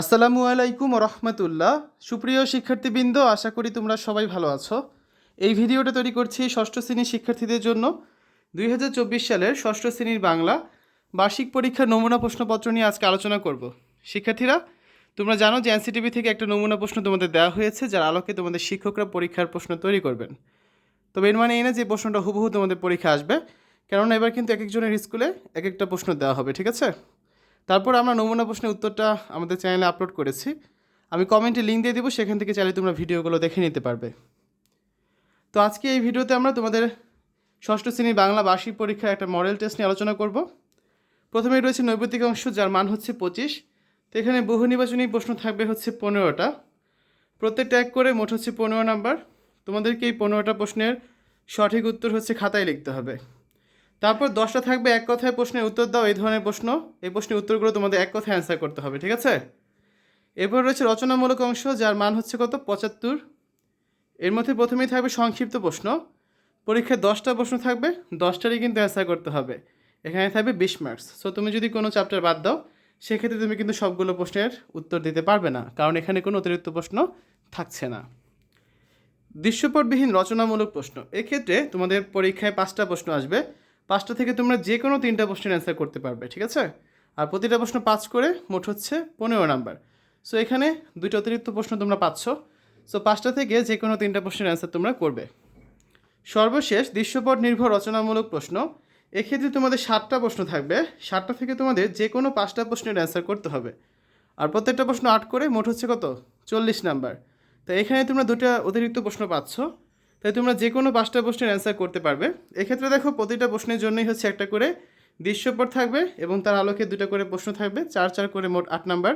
আসসালামু আলাইকুম রহমতুল্লাহ। সুপ্রিয় শিক্ষার্থীবৃন্দ, আশা করি তোমরা সবাই ভালো আছো। এই ভিডিওটা তৈরি করছি ষষ্ঠ শ্রেণির শিক্ষার্থীদের জন্য। দুই হাজার চব্বিশ সালের ষষ্ঠ শ্রেণির বাংলা বার্ষিক পরীক্ষার নমুনা প্রশ্নপত্র নিয়ে আজকে আলোচনা করব। শিক্ষার্থীরা, তোমরা জানো যে এনসিটিভি থেকে একটা নমুনা প্রশ্ন তোমাদের দেওয়া হয়েছে, যার আলোকে তোমাদের শিক্ষকরা পরীক্ষার প্রশ্ন তৈরি করবেন। তবে এর মানে এই না যে প্রশ্নটা হুবহু তোমাদের পরীক্ষা আসবে, কেননা এবার কিন্তু এক একজনের স্কুলে এক একটা প্রশ্ন দেওয়া হবে, ঠিক আছে? তারপর আমরা নমুনা প্রশ্নের উত্তরটা আমাদের চ্যানেলে আপলোড করেছি। আমি কমেন্টে লিঙ্ক দিয়ে দেবো, সেখান থেকে চাইলে তোমরা ভিডিওগুলো দেখে নিতে পারবে। তো আজকে এই ভিডিওতে আমরা তোমাদের ষষ্ঠ শ্রেণির বাংলা বার্ষিক পরীক্ষার একটা মডেল টেস্ট নিয়ে আলোচনা করব। প্রথমে রয়েছে নৈবেদিক অংশ, যার মান হচ্ছে পঁচিশ। তো এখানে বহু নির্বাচনী প্রশ্ন থাকবে হচ্ছে পনেরোটা। প্রত্যেকটা এক করে মোট হচ্ছে পনেরো নাম্বার। তোমাদেরকে এই পনেরোটা প্রশ্নের সঠিক উত্তর হচ্ছে খাতায় লিখতে হবে। তারপর দশটা থাকবে এক কথায় প্রশ্নের উত্তর দাও, এই ধরনের প্রশ্ন। এই প্রশ্নের উত্তরগুলো তোমাদের এক কথায় অ্যান্সার করতে হবে, ঠিক আছে? এরপর রয়েছে রচনামূলক অংশ, যার মান হচ্ছে কত? পঁচাত্তর। এর মধ্যে প্রথমেই থাকবে সংক্ষিপ্ত প্রশ্ন। পরীক্ষায় দশটা প্রশ্ন থাকবে, দশটারই কিন্তু অ্যান্সার করতে হবে। এখানে থাকবে বিশ মার্কস সো তুমি যদি কোনো চ্যাপ্টার বাদ দাও, সেক্ষেত্রে তুমি কিন্তু সবগুলো প্রশ্নের উত্তর দিতে পারবে না, কারণ এখানে কোনো অতিরিক্ত প্রশ্ন থাকছে না। দৃশ্যপটবিহীন রচনামূলক প্রশ্ন। এক্ষেত্রে তোমাদের পরীক্ষায় পাঁচটা প্রশ্ন আসবে। পাঁচটা থেকে তোমরা যে কোনো তিনটা প্রশ্নের অ্যান্সার করতে পারবে, ঠিক আছে? আর প্রতিটা প্রশ্ন পাঁচ করে, মোট হচ্ছে পনেরো নাম্বার। সো এখানে দুইটা অতিরিক্ত প্রশ্ন তোমরা পাচ্ছ। সো পাঁচটা থেকে যে কোনো তিনটা প্রশ্নের অ্যান্সার তোমরা করবে। সর্বশেষ দৃশ্যপট নির্ভর রচনামূলক প্রশ্ন। এক্ষেত্রে তোমাদের সাতটা প্রশ্ন থাকবে। সাতটা থেকে তোমাদের যে কোনো পাঁচটা প্রশ্নের অ্যান্সার করতে হবে। আর প্রত্যেকটা প্রশ্ন আট করে, মোট হচ্ছে কত? চল্লিশ নাম্বার। তো এখানে তোমরা দুটো অতিরিক্ত প্রশ্ন পাচ্ছ। তাই তোমরা যে কোনো পাঁচটা প্রশ্নের অ্যান্সার করতে পারবে। এক্ষেত্রে দেখো প্রতিটা প্রশ্নের জন্যই হচ্ছে একটা করে দৃশ্যপট থাকবে এবং তার আলোকে দুটো করে প্রশ্ন থাকবে, চার চার করে মোট আট নাম্বার।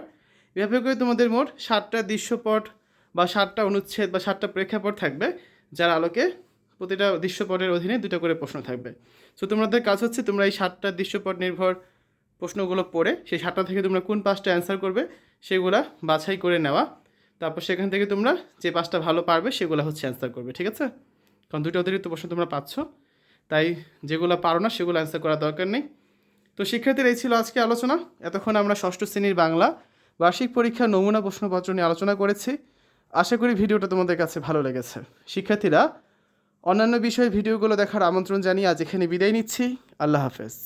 এভাবে করে তোমাদের মোট সাতটা দৃশ্যপট বা সাতটা অনুচ্ছেদ বা সাতটা প্রেক্ষাপট থাকবে, যার আলোকে প্রতিটা দৃশ্যপটের অধীনে দুটো করে প্রশ্ন থাকবে। সো তোমাদের কাজ হচ্ছে তোমরা এই সাতটা দৃশ্যপট নির্ভর প্রশ্নগুলো পড়ে, সেই সাতটা থেকে তোমরা কোন পাঁচটা অ্যান্সার করবে, সেগুলা বাছাই করে নেওয়া। তারপর সেখান থেকে তোমরা যে পাঁচটা ভালো পারবে সেগুলো হচ্ছে অ্যান্সার করবে, ঠিক আছে? কারণ দুটো অতিরিক্ত প্রশ্ন তোমরা পাচ্ছ, তাই যেগুলো পারো না সেগুলো অ্যান্সার করার দরকার নেই। তো শিক্ষার্থীর, এই ছিল আজকে আলোচনা। এতক্ষণ আমরা ষষ্ঠ শ্রেণির বাংলা বার্ষিক পরীক্ষার নমুনা প্রশ্নপত্র নিয়ে আলোচনা করেছি। আশা করি ভিডিওটা তোমাদের কাছে ভালো লেগেছে। শিক্ষার্থীরা, অন্যান্য বিষয়ে ভিডিওগুলো দেখার আমন্ত্রণ জানিয়ে আজ এখানে বিদায় নিচ্ছি। আল্লাহ হাফেজ।